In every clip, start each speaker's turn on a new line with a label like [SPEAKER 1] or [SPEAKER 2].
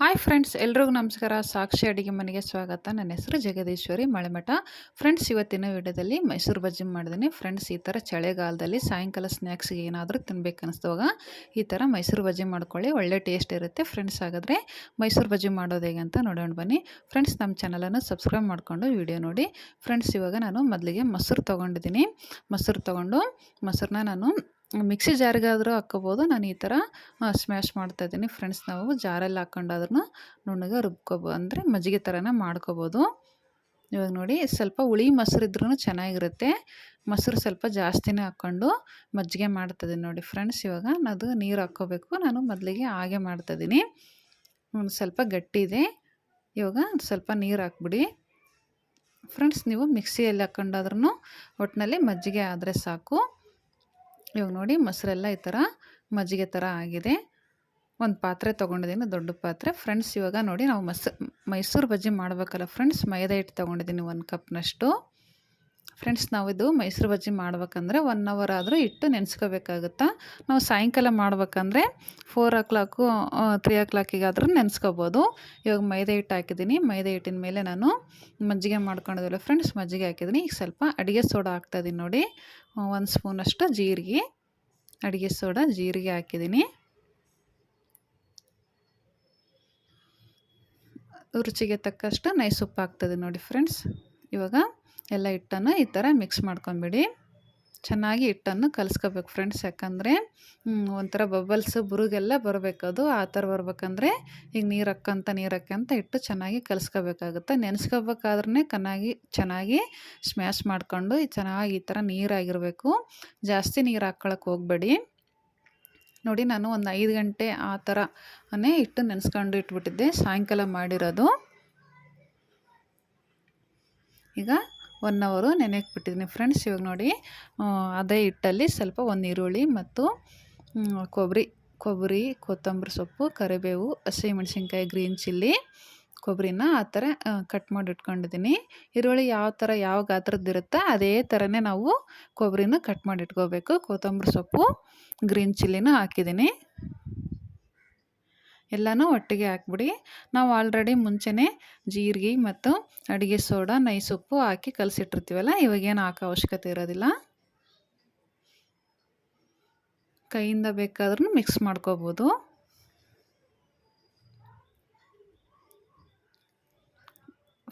[SPEAKER 1] Hi friends ಎಲ್ರಿಗೂ ನಮಸ್ಕಾರ. ಸಾಕ್ಷಿ ಅಡುಗೆ ಮನೆಗೆ ಸ್ವಾಗತ. ನನ್ನ ಹೆಸರು ಜಗದೀಶ್ವರಿ ಮಳೆಮಠ. ಫ್ರೆಂಡ್ಸ್ ಇವತ್ತಿನ ವಿಡಿಯೋದಲ್ಲಿ ಮೈಸೂರು ಬಜ್ಜಿ ಮಾಡಿದ್ದೀನಿ ಫ್ರೆಂಡ್ಸ್ ಈ ಥರ ಚಳಿಗಾಲದಲ್ಲಿ ಸಾಯಂಕಾಲ ಸ್ನ್ಯಾಕ್ಸ್ಗೆ ಏನಾದರೂ ತಿನ್ಬೇಕು ಅನ್ನಿಸ್ತವಾಗ ಈ ಥರ ಮೈಸೂರು ಬಜ್ಜಿ ಮಾಡ್ಕೊಳ್ಳಿ. ಒಳ್ಳೆ ಟೇಸ್ಟ್ ಇರುತ್ತೆ ಫ್ರೆಂಡ್ಸ್ ಆಗಿದ್ರೆ ಮೈಸೂರು ಬಜ್ಜಿ ಮಾಡೋದು ಹೇಗೆ ಅಂತ ನೋಡೋಣ ಬನ್ನಿ. ಫ್ರೆಂಡ್ಸ್ ನಮ್ಮ ಚಾನಲನ್ನು ಸಬ್ಸ್ಕ್ರೈಬ್ ಮಾಡಿಕೊಂಡು ವಿಡಿಯೋ ನೋಡಿ. ಫ್ರೆಂಡ್ಸ್ ಇವಾಗ ನಾನು ಮೊದಲಿಗೆ ಮೊಸರು ತೊಗೊಂಡಿದ್ದೀನಿ. ಮೊಸರು ತೊಗೊಂಡು ಮೊಸರನ್ನ ನಾನು ಮಿಕ್ಸಿ ಜಾರಿಗಾದರೂ ಹಾಕ್ಕೋಬೋದು. ನಾನು ಈ ಥರ ಸ್ಮ್ಯಾಶ್ ಮಾಡ್ತಾಯಿದ್ದೀನಿ ಫ್ರೆಂಡ್ಸ್ ನಾವು. ಜಾರಲ್ಲಿ ಹಾಕ್ಕೊಂಡಾದ್ರೂ ನುಣ್ಣಗೆ ರುಬ್ಕೋಬೋ, ಅಂದರೆ ಮಜ್ಜಿಗೆ ಥರನೇ ಮಾಡ್ಕೋಬೋದು. ಇವಾಗ ನೋಡಿ, ಸ್ವಲ್ಪ ಹುಳಿ ಮೊಸರು ಇದ್ರೂ ಚೆನ್ನಾಗಿರುತ್ತೆ. ಮೊಸರು ಸ್ವಲ್ಪ ಜಾಸ್ತಿನೇ ಹಾಕ್ಕೊಂಡು ಮಜ್ಜಿಗೆ ಮಾಡ್ತಾಯಿದ್ದೀನಿ ನೋಡಿ ಫ್ರೆಂಡ್ಸ್ ಇವಾಗ ಅದು ನೀರು ಹಾಕ್ಕೋಬೇಕು. ನಾನು ಮೊದಲಿಗೆ ಹಾಗೆ ಮಾಡ್ತಾಯಿದ್ದೀನಿ ಸ್ವಲ್ಪ ಗಟ್ಟಿ ಇದೆ. ಇವಾಗ ಸ್ವಲ್ಪ ನೀರು ಹಾಕ್ಬಿಡಿ. ಫ್ರೆಂಡ್ಸ್ ನೀವು ಮಿಕ್ಸಿಯಲ್ಲಿ ಹಾಕ್ಕೊಂಡಾದ್ರೂ ಒಟ್ಟಿನಲ್ಲಿ ಮಜ್ಜಿಗೆ ಆದರೆ ಸಾಕು. ಇವಾಗ ನೋಡಿ ಮೊಸರೆಲ್ಲ ಈ ಥರ ಮಜ್ಜಿಗೆ ಥರ ಆಗಿದೆ. ಒಂದು ಪಾತ್ರೆ ತೊಗೊಂಡಿದ್ದೀನಿ, ದೊಡ್ಡ ಪಾತ್ರೆ. ಫ್ರೆಂಡ್ಸ್ ಇವಾಗ ನೋಡಿ ನಾವು ಮಸ್ ಮೈಸೂರು ಬಜ್ಜಿ ಮಾಡಬೇಕಲ್ಲ ಫ್ರೆಂಡ್ಸ್ ಮೈದಾ ಹಿಟ್ಟು ತೊಗೊಂಡಿದ್ದೀನಿ ಒಂದು ಕಪ್ನಷ್ಟು. ಫ್ರೆಂಡ್ಸ್ ನಾವಿದು ಮೈಸೂರು ಬಜ್ಜಿ ಮಾಡ್ಬೇಕಂದ್ರೆ ಒನ್ ಅವರ್ ಆದರೂ ಇಟ್ಟು ನೆನೆಸ್ಕೋಬೇಕಾಗುತ್ತಾ? ನಾವು ಸಾಯಂಕಾಲ ಮಾಡ್ಬೇಕಂದ್ರೆ ಫೋರ್ ಓ ಕ್ಲಾಕು ತ್ರೀ ಓ ಕ್ಲಾಕಿಗಾದರೂ ನೆನೆಸ್ಕೋಬೋದು. ಇವಾಗ ಮೈದಾ ಹಿಟ್ಟು ಹಾಕಿದ್ದೀನಿ. ಮೈದಾ ಹಿಟ್ಟಿನ ಮೇಲೆ ನಾನು ಮಜ್ಜಿಗೆ ಮಾಡ್ಕೊಂಡಿದ್ದಿಲ್ಲ. ಫ್ರೆಂಡ್ಸ್ ಮಜ್ಜಿಗೆ ಹಾಕಿದ್ದೀನಿ. ಈಗ ಸ್ವಲ್ಪ ಅಡುಗೆ ಸೋಡಾ ಹಾಕ್ತಾಯಿದ್ದೀನಿ ನೋಡಿ. ಒಂದು ಸ್ಪೂನಷ್ಟು ಜೀರಿಗೆ, ಅಡುಗೆ ಸೋಡಾ, ಜೀರಿಗೆ ಹಾಕಿದ್ದೀನಿ. ರುಚಿಗೆ ತಕ್ಕಷ್ಟು ನೈಸ್ ಉಪ್ಪು ಹಾಕ್ತದೆ ನೋಡಿ ಫ್ರೆಂಡ್ಸ್ ಇವಾಗ ಎಲ್ಲ ಹಿಟ್ಟನ್ನು ಈ ಥರ ಮಿಕ್ಸ್ ಮಾಡ್ಕೊಂಬಿಡಿ. ಚೆನ್ನಾಗಿ ಹಿಟ್ಟನ್ನು ಕಲಿಸ್ಕೋಬೇಕು ಫ್ರೆಂಡ್ಸ್ ಯಾಕಂದರೆ ಒಂಥರ ಬಬಲ್ಸ್ ಬುರುಗೆಲ್ಲ ಬರಬೇಕದು ಆ ಥರ ಬರ್ಬೇಕಂದ್ರೆ ಈಗ ನೀರು ಹಾಕ್ಕಂತ ನೀರು ಹಾಕ್ಕಂತ ಹಿಟ್ಟು ಚೆನ್ನಾಗಿ ಕಲಿಸ್ಕೋಬೇಕಾಗುತ್ತೆ. ನೆನೆಸ್ಕೋಬೇಕಾದ್ರೆ ಚೆನ್ನಾಗಿ ಚೆನ್ನಾಗಿ ಸ್ಮ್ಯಾಶ್ ಮಾಡಿಕೊಂಡು ಚೆನ್ನಾಗಿ ಈ ಥರ ನೀರಾಗಿರಬೇಕು. ಜಾಸ್ತಿ ನೀರು ಹಾಕ್ಕೊಳಕ್ಕೆ ಹೋಗಬೇಡಿ. ನೋಡಿ ನಾನು ಒಂದು ಐದು ಗಂಟೆ ಆ ಥರನೇ ಹಿಟ್ಟು ನೆನೆಸ್ಕೊಂಡು ಇಟ್ಬಿಟ್ಟಿದ್ದೆ. ಸಾಯಂಕಾಲ ಮಾಡಿರೋದು. ಈಗ ಒನ್ ಅವರು ನೆನೆಯಕ್ಕೆ ಬಿಟ್ಟಿದ್ದೀನಿ ಫ್ರೆಂಡ್ಸ್. ಇವಾಗ ನೋಡಿ ಅದೇ ಹಿಟ್ಟಲ್ಲಿ ಸ್ವಲ್ಪ ಒಂದು ಈರುಳ್ಳಿ ಮತ್ತು ಕೊಬ್ಬರಿ ಕೊಬ್ಬರಿ, ಕೊತ್ತಂಬರಿ ಸೊಪ್ಪು, ಕರಿಬೇವು, ಹಸಿಮೆಣ್ಸಿನ್ಕಾಯಿ, ಗ್ರೀನ್ ಚಿಲ್ಲಿ, ಕೊಬ್ಬರಿನ ಆ ಥರ ಕಟ್ ಮಾಡಿ ಇಟ್ಕೊಂಡಿದ್ದೀನಿ. ಈರುಳ್ಳಿ ಯಾವ ಥರ ಯಾವ ಗಾತ್ರದ್ದಿರುತ್ತೋ ಅದೇ ಥರನೇ ನಾವು ಕೊಬ್ಬರಿನ ಕಟ್ ಮಾಡಿ ಇಟ್ಕೋಬೇಕು. ಕೊತ್ತಂಬರಿ ಸೊಪ್ಪು, ಗ್ರೀನ್ ಚಿಲ್ಲಿನ ಹಾಕಿದ್ದೀನಿ. ಎಲ್ಲನೂ ಒಟ್ಟಿಗೆ ಹಾಕ್ಬಿಡಿ. ನಾವು ಆಲ್ರೆಡಿ ಮುಂಚೆನೇ ಜೀರಿಗೆ ಮತ್ತು ಅಡುಗೆ ಸೋಡಾ ನೈ ಸೊಪ್ಪು ಹಾಕಿ ಕಲಸಿಟ್ಟಿರ್ತೀವಲ್ಲ, ಇವಾಗೇನು ಹಾಕೋ ಅವಶ್ಯಕತೆ ಇರೋದಿಲ್ಲ. ಕೈಯಿಂದ ಬೇಕಾದ್ರೂ ಮಿಕ್ಸ್ ಮಾಡ್ಕೋಬೋದು.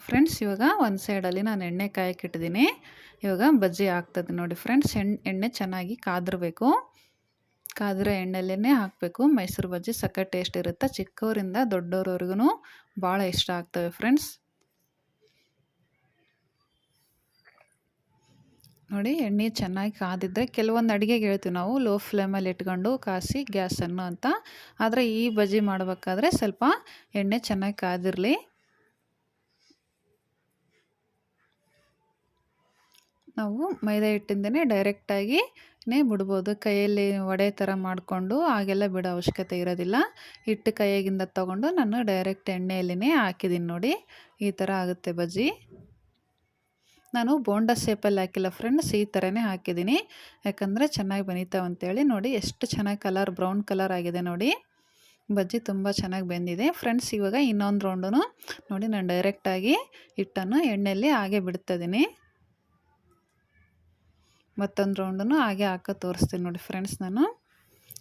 [SPEAKER 1] ಫ್ರೆಂಡ್ಸ್, ಇವಾಗ ಒಂದು ಸೈಡಲ್ಲಿ ನಾನು ಎಣ್ಣೆ ಕಾಯಕ್ಕಿಟ್ಟಿದ್ದೀನಿ ಇವಾಗ ಬಜ್ಜಿ ಹಾಕ್ತದೆ ನೋಡಿ ಫ್ರೆಂಡ್ಸ್ ಎಣ್ಣೆ ಎಣ್ಣೆ ಚೆನ್ನಾಗಿ ಕಾದಿರಬೇಕು. ಕಾದಿರೋ ಎಣ್ಣೆಲ್ಲೇ ಹಾಕಬೇಕು. ಮೈಸೂರು ಬಜ್ಜಿ ಸಕ್ಕ ಟೇಸ್ಟ್ ಇರುತ್ತೆ. ಚಿಕ್ಕವರಿಂದ ದೊಡ್ಡವ್ರವ್ರಿಗೂ ಭಾಳ ಇಷ್ಟ ಆಗ್ತವೆ ಫ್ರೆಂಡ್ಸ್ ನೋಡಿ, ಎಣ್ಣೆ ಚೆನ್ನಾಗಿ ಕಾದಿದ್ದರೆ ಕೆಲವೊಂದು ಅಡುಗೆಗೆ ಹೇಳ್ತೀವಿ ನಾವು ಲೋ ಫ್ಲೇಮಲ್ಲಿ ಇಟ್ಕೊಂಡು ಕಾಸಿ ಗ್ಯಾಸನ್ನು ಅಂತ. ಆದರೆ ಈ ಬಜ್ಜಿ ಮಾಡಬೇಕಾದ್ರೆ ಸ್ವಲ್ಪ ಎಣ್ಣೆ ಚೆನ್ನಾಗಿ ಕಾದಿರಲಿ. ನಾವು ಮೈದಾ ಹಿಟ್ಟಿಂದನೇ ಡೈರೆಕ್ಟಾಗಿ ಬಿಡ್ಬೋದು. ಕೈಯಲ್ಲಿ ವಡೆ ಥರ ಮಾಡಿಕೊಂಡು ಹಾಗೆಲ್ಲ ಬಿಡೋ ಅವಶ್ಯಕತೆ ಇರೋದಿಲ್ಲ. ಹಿಟ್ಟು ಕೈಯಾಗಿಂದ ತೊಗೊಂಡು ನಾನು ಡೈರೆಕ್ಟ್ ಎಣ್ಣೆಯಲ್ಲಿನೇ ಹಾಕಿದ್ದೀನಿ ನೋಡಿ. ಈ ಥರ ಆಗುತ್ತೆ ಬಜ್ಜಿ. ನಾನು ಬೋಂಡ ಶೇಪಲ್ಲಿ ಹಾಕಿಲ್ಲ ಫ್ರೆಂಡ್ಸ್, ಈ ಥರನೇ ಹಾಕಿದ್ದೀನಿ ಯಾಕಂದರೆ ಚೆನ್ನಾಗಿ ಬನೀತಾವೆ ಅಂತೇಳಿ ನೋಡಿ. ಎಷ್ಟು ಚೆನ್ನಾಗಿ ಕಲರ್, ಬ್ರೌನ್ ಕಲರ್ ಆಗಿದೆ ನೋಡಿ. ಬಜ್ಜಿ ತುಂಬ ಚೆನ್ನಾಗಿ ಬೆಂದಿದೆ. ಫ್ರೆಂಡ್ಸ್, ಇವಾಗ ಇನ್ನೊಂದು ರೌಂಡು ನೋಡಿ. ನಾನು ಡೈರೆಕ್ಟಾಗಿ ಹಿಟ್ಟನ್ನು ಎಣ್ಣೆಯಲ್ಲಿ ಹಾಗೆ ಬಿಡ್ತಾಯಿದ್ದೀನಿ ಮತ್ತೊಂದು ರೌಂಡನ್ನು ಹಾಗೆ ಹಾಕೋ ತೋರಿಸ್ತೀನಿ ನೋಡಿ ಫ್ರೆಂಡ್ಸ್ ನಾನು.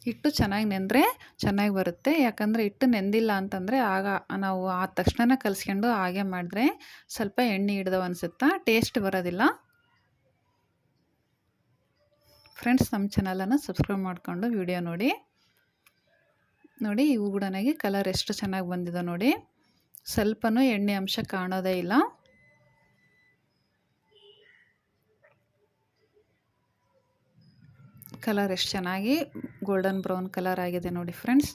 [SPEAKER 1] ಹಿಟ್ಟು ಚೆನ್ನಾಗಿ ನೆಂದರೆ ಚೆನ್ನಾಗಿ ಬರುತ್ತೆ. ಯಾಕಂದರೆ ಹಿಟ್ಟು ನೆಂದಿಲ್ಲ ಅಂತಂದರೆ ಆಗ ನಾವು ಆ ತಕ್ಷಣ ಕಲಿಸ್ಕೊಂಡು ಹಾಗೆ ಮಾಡಿದ್ರೆ ಸ್ವಲ್ಪ ಎಣ್ಣೆ ಹಿಡ್ದವ ಅನಿಸುತ್ತಾ? ಟೇಸ್ಟ್ ಬರೋದಿಲ್ಲ. ಫ್ರೆಂಡ್ಸ್ ನಮ್ಮ ಚಾನಲನ್ನು ಸಬ್ಸ್ಕ್ರೈಬ್ ಮಾಡಿಕೊಂಡು ವಿಡಿಯೋ ನೋಡಿ. ನೋಡಿ, ಇವು ಕೂಡ ಕಲರ್ ಎಷ್ಟು ಚೆನ್ನಾಗಿ ಬಂದಿದೆ ನೋಡಿ. ಸ್ವಲ್ಪನೂ ಎಣ್ಣೆ ಅಂಶ ಕಾಣೋದೇ ಇಲ್ಲ. ಕಲರ್ ಎಷ್ಟು ಚೆನ್ನಾಗಿ ಗೋಲ್ಡನ್ ಬ್ರೌನ್ ಕಲರ್ ಆಗಿದೆ ನೋಡಿ ಫ್ರೆಂಡ್ಸ್.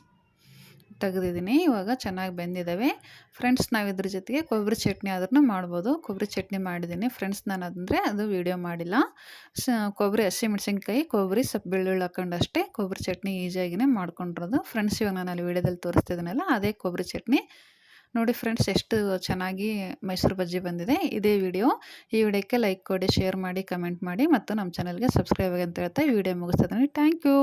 [SPEAKER 1] ತೆಗೆದಿದ್ದೀನಿ. ಇವಾಗ ಚೆನ್ನಾಗಿ ಬೆಂದಿದ್ದಾವೆ ಫ್ರೆಂಡ್ಸ್, ನಾವು ಇದ್ರ ಜೊತೆಗೆ ಕೊಬ್ಬರಿ ಚಟ್ನಿ ಆದ್ರೂ ಮಾಡ್ಬೋದು. ಕೊಬ್ಬರಿ ಚಟ್ನಿ ಮಾಡಿದ್ದೀನಿ. ಫ್ರೆಂಡ್ಸ್, ನಾನು ಅದಂದರೆ ಅದು ವೀಡಿಯೋ ಮಾಡಿಲ್ಲ. ಸ ಕೊಬ್ಬರಿ ಹಸಿಮೆಣ್ಸಿನ್ಕಾಯಿ ಕೊಬ್ಬರಿ ಸ್ವಲ್ಪ ಬೆಳ್ಳುಳ್ಳಿ ಹಾಕೊಂಡು ಅಷ್ಟೇ ಕೊಬ್ಬರಿ ಚಟ್ನಿ ಈಸಿಯಾಗಿಯೇ ಮಾಡ್ಕೊಂಡಿರೋದು. ಫ್ರೆಂಡ್ಸ್, ಇವಾಗ ನಾನು ಅಲ್ಲಿ ವೀಡಿಯೋದಲ್ಲಿ ತೋರಿಸ್ತಿದ್ದೀನಲ್ಲ ಅದೇ ಕೊಬ್ಬರಿ ಚಟ್ನಿ. ನೋಡಿ ಫ್ರೆಂಡ್ಸ್, ಎಷ್ಟು ಚೆನ್ನಾಗಿ ಮೈಸೂರು ಬಜ್ಜಿ ಬಂದಿದೆ. ಇದೇ ವಿಡಿಯೋ. ಈ ವಿಡಿಯೋಕ್ಕೆ ಲೈಕ್ ಕೊಡಿ, ಶೇರ್ ಮಾಡಿ, ಕಮೆಂಟ್ ಮಾಡಿ, ಮತ್ತು ನಮ್ಮ ಚಾನಲ್ಗೆ ಸಬ್ಸ್ಕ್ರೈಬ್ ಆಗಿ ಅಂತ ಹೇಳ್ತಾ ಈ ವಿಡಿಯೋ ಮುಗಿಸ್ತದೆ ಥ್ಯಾಂಕ್ ಯು.